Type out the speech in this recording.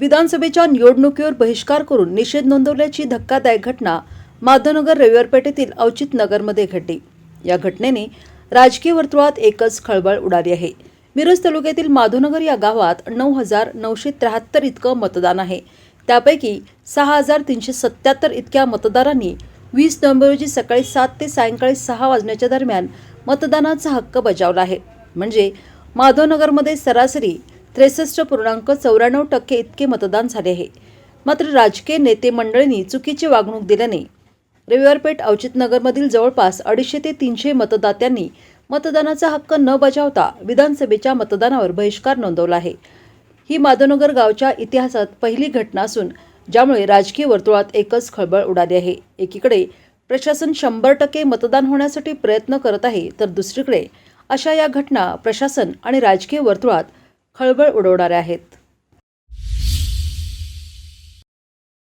विधानसभेच्या निवडणुकीवर बहिष्कार करून निषेध नोंदवल्याची धक्कादायक घटना माधवनगर रविवार पेठेतील अवचित नगरमध्ये घडली. या घटनेने राजकीय वर्तुळात एकच खळबळ उडाली आहे. मिरज तालुक्यातील माधवनगर या गावात नऊ हजार नऊशे त्र्याहत्तर इतकं मतदान आहे. त्यापैकी सहा हजार तीनशे सत्याहत्तर इतक्या मतदारांनी वीस नोव्हेंबर रोजी सकाळी सात ते सायंकाळी सहा वाजण्याच्या दरम्यान मतदानाचा हक्क बजावला आहे. म्हणजे माधवनगरमध्ये सरासरी त्रेसष्ट पूर्णांक चौऱ्याण्णव टक्के इतके मतदान झाले आहे. मात्र राजकीय नेते मंडळींनी चुकीची वागणूक दिल्याने रविवारपेठ औचितनगरमधील जवळपास अडीचशे ते तीनशे मतदात्यांनी मतदानाचा हक्क न बजावता विधानसभेच्या मतदानावर बहिष्कार नोंदवला आहे. ही माधवनगर गावच्या इतिहासात पहिली घटना असून ज्यामुळे राजकीय वर्तुळात एकच खळबळ उडाली आहे. एकीकडे प्रशासन शंभर टक्के मतदान होण्यासाठी प्रयत्न करत आहे तर दुसरीकडे अशा या घटना प्रशासन आणि राजकीय वर्तुळात खळबळ उडवणाऱ्या आहेत.